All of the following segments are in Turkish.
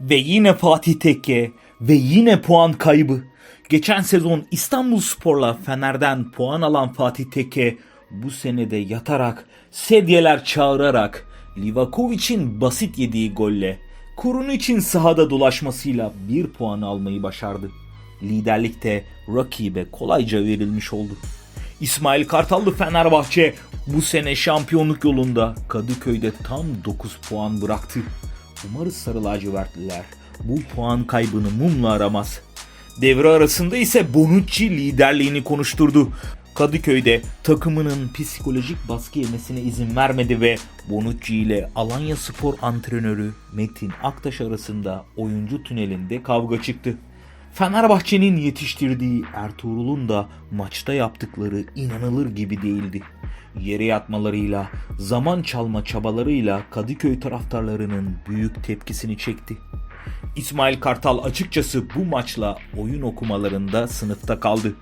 Ve yine Fatih Tekke ve yine puan kaybı. Geçen sezon İstanbul Spor'la Fener'den puan alan Fatih Tekke bu senede yatarak, sedyeler çağırarak, Livakovic'in basit yediği golle, Kurun için sahada dolaşmasıyla bir puan almayı başardı. Liderlikte rakibe kolayca verilmiş oldu. İsmail Kartallı Fenerbahçe bu sene şampiyonluk yolunda Kadıköy'de tam 9 puan bıraktı. Umarız sarı lacivertliler bu puan kaybını mumla aramaz. Devre arasında ise Bonucci liderliğini konuşturdu. Kadıköy'de takımının psikolojik baskı yemesine izin vermedi ve Bonucci ile Alanya Spor antrenörü Metin Aktaş arasında oyuncu tünelinde kavga çıktı. Fenerbahçe'nin yetiştirdiği Ertuğrul'un da maçta yaptıkları inanılır gibi değildi. Yere yatmalarıyla, zaman çalma çabalarıyla Kadıköy taraftarlarının büyük tepkisini çekti. İsmail Kartal açıkçası bu maçla oyun okumalarında sınıfta kaldı.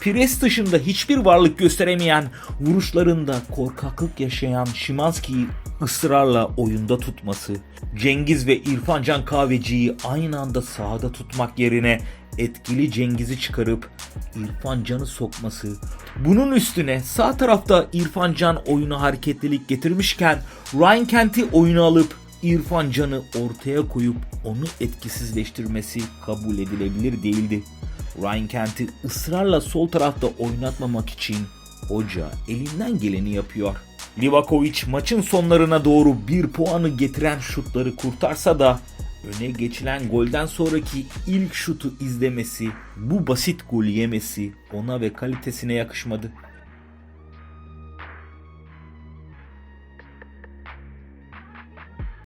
Pires dışında hiçbir varlık gösteremeyen, vuruşlarında korkaklık yaşayan Şimanski'yi ısrarla oyunda tutması, Cengiz ve İrfan Can Kahveci'yi aynı anda sahada tutmak yerine etkili Cengiz'i çıkarıp İrfan Can'ı sokması, bunun üstüne sağ tarafta İrfan Can oyuna hareketlilik getirmişken Ryan Kent'i oyuna alıp İrfan Can'ı ortaya koyup onu etkisizleştirmesi kabul edilebilir değildi. Ryan Kent'i ısrarla sol tarafta oynatmamak için hoca elinden geleni yapıyor. Livakovic maçın sonlarına doğru bir puanı getiren şutları kurtarsa da öne geçilen golden sonraki ilk şutu izlemesi, bu basit golü yemesi ona ve kalitesine yakışmadı.